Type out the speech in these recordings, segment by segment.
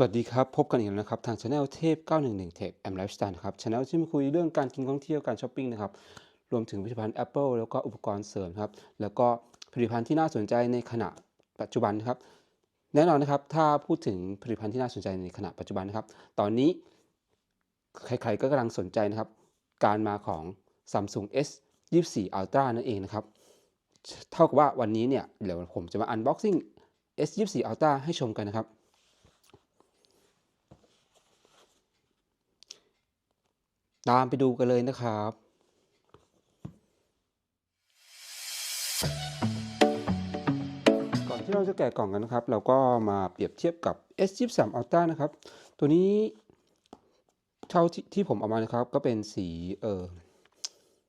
สวัสดีครับ พบกันอีกแล้วนะครับ ทางช anel เทพ 911 Tech and Lifestyle นะครับช anel ที่มาคุยเรื่องการกินท่องเที่ยวการช้อปปิ้งนะครับ รวมถึงผลิตภัณฑ์ Apple แล้วก็อุปกรณ์เสริมครับ แล้วก็ผลิตภัณฑ์ที่น่าสนใจในขณะปัจจุบันนะครับ แน่นอนนะครับ ถ้าพูดถึงผลิตภัณฑ์ที่น่าสนใจในขณะปัจจุบันนะครับ ตอนนี้ใครๆก็กำลังสนใจนะครับ การมาของ Samsung S 24 Ultra นั่นเองนะครับ เท่ากับว่าวันนี้เนี่ยเดี๋ยวผมจะมา unboxing S 24 Ultra ให้ชมกันนะครับ ตามไปดูกันเลยนะครับก่อนที่เราจะแกะกล่องกันนะครับ เราก็มาเปรียบเทียบกับ S23 Ultra นะครับ ตัวนี้เท่าที่ที่ผมเอามานะครับ ก็เป็นสีเอ่อ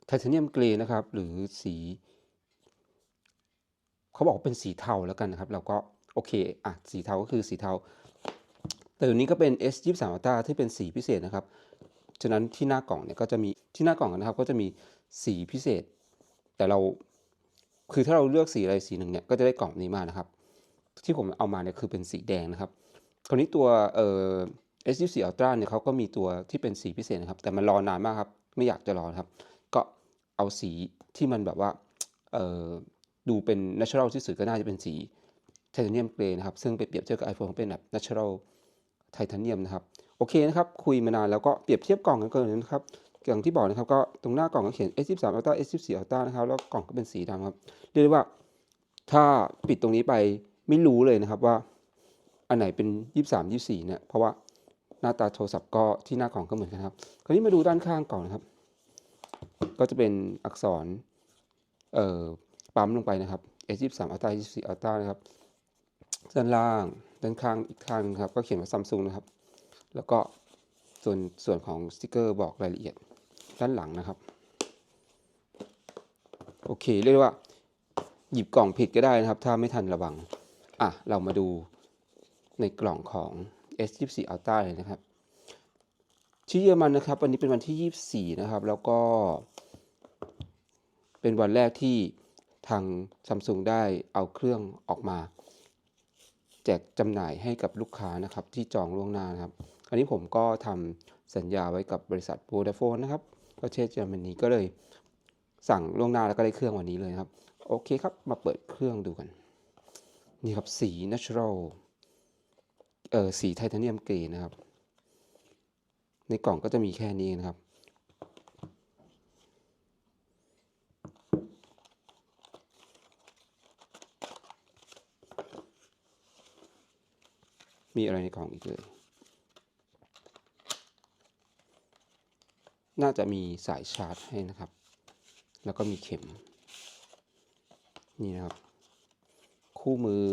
ไทเทเนียมเกรย์นะครับ หรือสี เขาบอกเป็นสีเทาแล้วกันนะครับ เราก็โอเคอะสีเทาก็คือสีเทา แต่ตัวนี้ก็เป็น S23 Ultra ที่เป็นสีพิเศษนะครับ ฉะนั้นที่หน้ากล่องเนี่ยก็จะมีที่หน้ากล่องนะครับก็จะมีสีพิเศษ แต่เราคือถ้าเราเลือกสีอะไรสีหนึ่งเนี่ยก็จะได้กล่องนี้มานะครับ ที่ผมเอามาเนี่ยคือเป็นสีแดงนะครับ คราวนี้ตัวเอ่อ S24 Ultra เนี่ยเขาก็มีตัวที่เป็นสีพิเศษนะครับ แต่มันรอนานมากครับไม่อยากจะรอครับ ก็เอาสีที่มันแบบว่าเอ่อดูเป็น natural ที่สุดก็น่าจะเป็นสีไทเทเนียมเกรย์นะครับ ซึ่งไปเปรียบเทียบกับ iPhone เป็นแบบ natural ไทเทเนียมนะครับ โอเคนะครับ คุยมานานแล้วก็เปรียบเทียบกล่องกันก่อนนะครับอย่างที่บอกนะครับก็ตรงหน้ากล่องก็เขียน S23 Ultra S24 Ultra นะครับแล้วกล่องก็เป็นสีดำครับเรียกได้ว่าถ้าปิดตรงนี้ไปไม่รู้เลยนะครับว่า อันไหนเป็น 23 24เนี่ยเพราะว่าหน้าตาโทรศัพท์ก็ที่หน้ากล่องก็เหมือนกันครับ คราวนี้มาดูด้านข้างกล่องนะครับ ก็จะเป็นอักษรเอ่อปั๊มลงไปนะครับ S23 Ultra S24 Ultra นะครับด้านล่างด้านข้างอีกข้างนึงครับก็เขียนว่า Samsung นะครับ แล้วก็ส่วนส่วนของสติกเกอร์บอกรายละเอียดด้านหลังนะครับ โอเค เรียกว่า หยิบกล่องผิดก็ได้นะครับ ถ้าไม่ทันระวัง อะ เรามาดูในกล่องของ S24 Ultra เลยนะครับที่เยอรมันนะครับ วันนี้เป็นวันที่ 24 นะครับ แล้วก็ เป็นวันแรกที่ทาง Samsung ได้เอาเครื่องออกมา แจกจำหน่ายให้กับลูกค้านะครับ ที่จองล่วงหน้านะครับ อันนี้ผมก็ทำสัญญาไว้กับบริษัท Vodafone นะครับประเทศเยอรมนีก็เลยสั่งล่วงหน้าแล้วก็ได้เครื่องวันนี้เลยนะครับโอเคครับมาเปิดเครื่องดูกัน นี่ครับสี natural เอ่อสีไทเทเนียมเกรย์นะครับ ในกล่องก็จะมีแค่นี้นะครับ มีอะไรในกล่องอีกเลย น่าจะมีสายชาร์จให้นะครับ แล้วก็มีเข็ม นี่นะครับ คู่มือ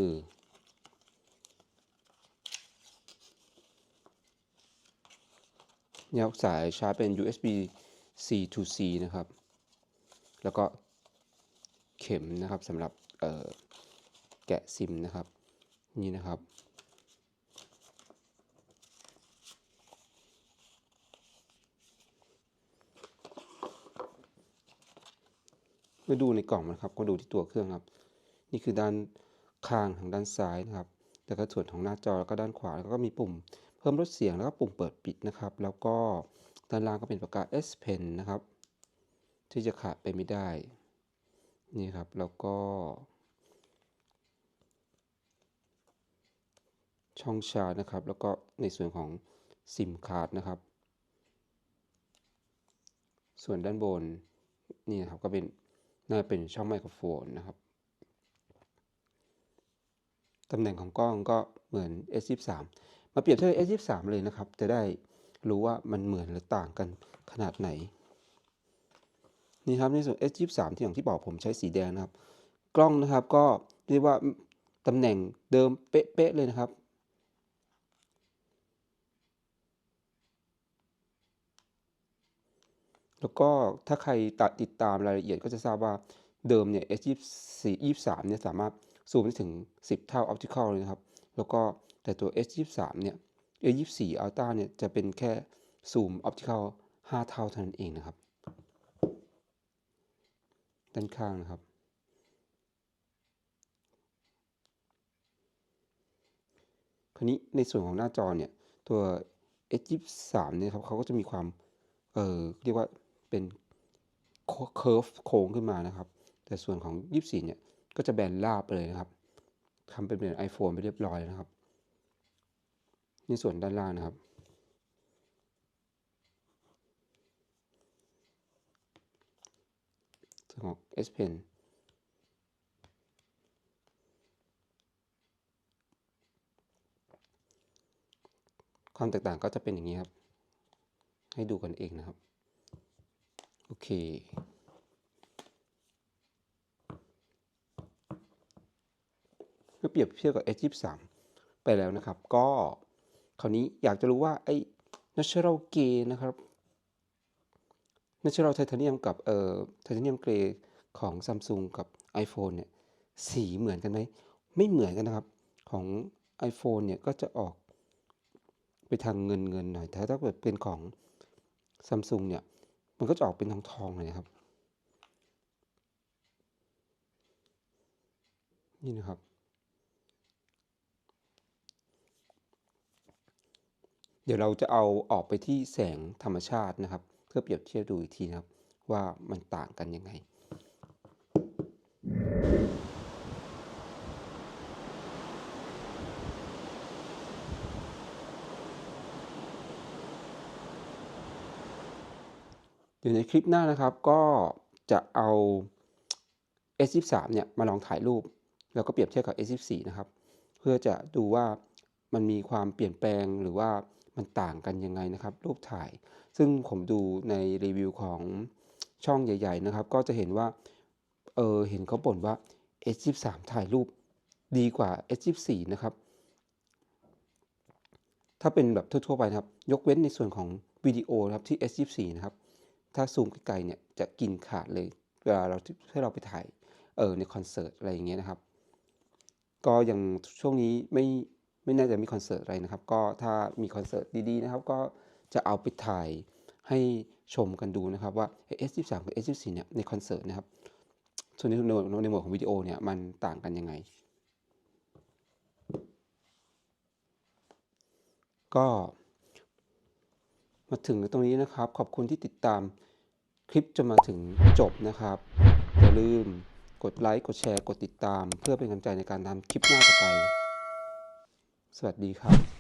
เนี่ยสายชาร์จเป็น USB C to C นะครับ แล้วก็เข็มนะครับสำหรับแกะซิมนะครับ นี่นะครับ มาดูในกล่องนะครับ ก็ดูที่ตัวเครื่องครับ นี่คือด้านข้างทางด้านซ้ายนะครับ แล้วก็ส่วนของหน้าจอแล้วก็ด้านขวาแล้วก็มีปุ่ม เพิ่มลดเสียงแล้วก็ปุ่มเปิดปิดนะครับ แล้วก็ด้านล่างก็เป็นปากกา S Pen นะครับ ที่จะขาดไปไม่ได้ นี่ครับ แล้วก็ช่องชาร์จนะครับ แล้วก็ในส่วนของซิมคาร์ดนะครับ ส่วนด้านบนนี่นะครับก็เป็น น่าเป็นช่องไมโครโฟนนะครับตำแหน่งของกล้องก็เหมือน S23 มาเปรียบเทียบ S23 เลยนะครับ จะได้รู้ว่ามันเหมือนหรือต่างกันขนาดไหน นี่ครับในส่วน S23 ที่อย่างที่บอกผมใช้สีแดงนะครับ กล้องนะครับก็เรียกว่าตำแหน่งเดิมเป๊ะๆเลยนะครับ แล้วก็ถ้าใครตัดติดตามรายละเอียดก็จะทราบว่าเดิมเนี่ย S24 23เนี่ยสามารถซูมได้ถึง 10 เท่า optical เลยนะครับ แล้วก็แต่ตัว S23 เนี่ย A24 Ultra เนี่ยจะเป็นแค่ซูม optical 5 เท่าเท่านั้นเองนะครับ ด้านข้างนะครับ คราวนี้ในส่วนของหน้าจอเนี่ย ตัว S23 เนี่ยครับเขาก็จะมีความ เออเรียกว่า เป็นเค curve โค้งขึ้นมานะครับ แต่ส่วนของ 24 เนี่ย ก็จะแบนราบไปเลยนะครับทำเป็นเหมือน iPhone ไปเรียบร้อยนะครับในส่วนด้านล่างนะครับ ส่วนของ S Pen ความแตกต่างก็จะเป็นอย่างงี้ครับ ให้ดูกันเองนะครับ โอเคเมื่อเปรียบเทียบกับ S23 ไปแล้วนะครับ ก็คราวนี้อยากจะรู้ว่า ไอ้ Natural Grey นะครับ Natural Titanium กับเอ่อ Titanium Grey ของ Samsung กับ iPhone เนี่ย สีเหมือนกันไหม ไม่เหมือนกันนะครับ ของ iPhone เนี่ย ก็จะออกไปทางเงินๆหน่อยแต่ถ้าเกิดเป็นของ Samsung เนี่ย มันก็จะออกเป็นทองทองเลยนะครับ นี่นะครับ เดี๋ยวเราจะเอาออกไปที่แสงธรรมชาตินะครับ เพื่อเปรียบเทียบดูอีกทีนะครับ ว่ามันต่างกันยังไง เดี๋ยวในคลิปหน้านะครับก็จะเอา S23 เนี่ยมาลองถ่ายรูป แล้วก็เปรียบเทียบกับ S24 นะครับ เพื่อจะดูว่ามันมีความเปลี่ยนแปลงหรือว่ามันต่างกันยังไงนะครับ รูปถ่าย ซึ่งผมดูในรีวิวของช่องใหญ่ ๆ นะครับ ก็จะเห็นว่าเออเห็นเขาบ่นว่า S23 ถ่ายรูปดีกว่า S24 นะครับ ถ้าเป็นแบบทั่วๆไปนะครับ ยกเว้นในส่วนของวิดีโอนะครับที่ S24 นะครับ ถ้าซูมไกลๆเนี่ยจะกินขาดเลยเวลาเราให้เราไปถ่ายเออในคอนเสิร์ตอะไรอย่างเงี้ยนะครับ ก็ยังช่วงนี้ไม่ไม่น่าจะมีคอนเสิร์ตอะไรนะครับ ก็ถ้ามีคอนเสิร์ตดีๆนะครับ ก็จะเอาไปถ่ายให้ชมกันดูนะครับว่า S23 กับ S24 เนี่ยในคอนเสิร์ตนะครับ ส่วนในในในหมดของวิดีโอเนี่ยมันต่างกันยังไง ก็ มาถึงตรงนี้นะครับ ขอบคุณที่ติดตามคลิปจนมาถึงจบนะครับอย่าลืมกดไลค์กดแชร์กดติดตาม เพื่อเป็นกำลังใจในการทำคลิปหน้าต่อไป สวัสดีครับ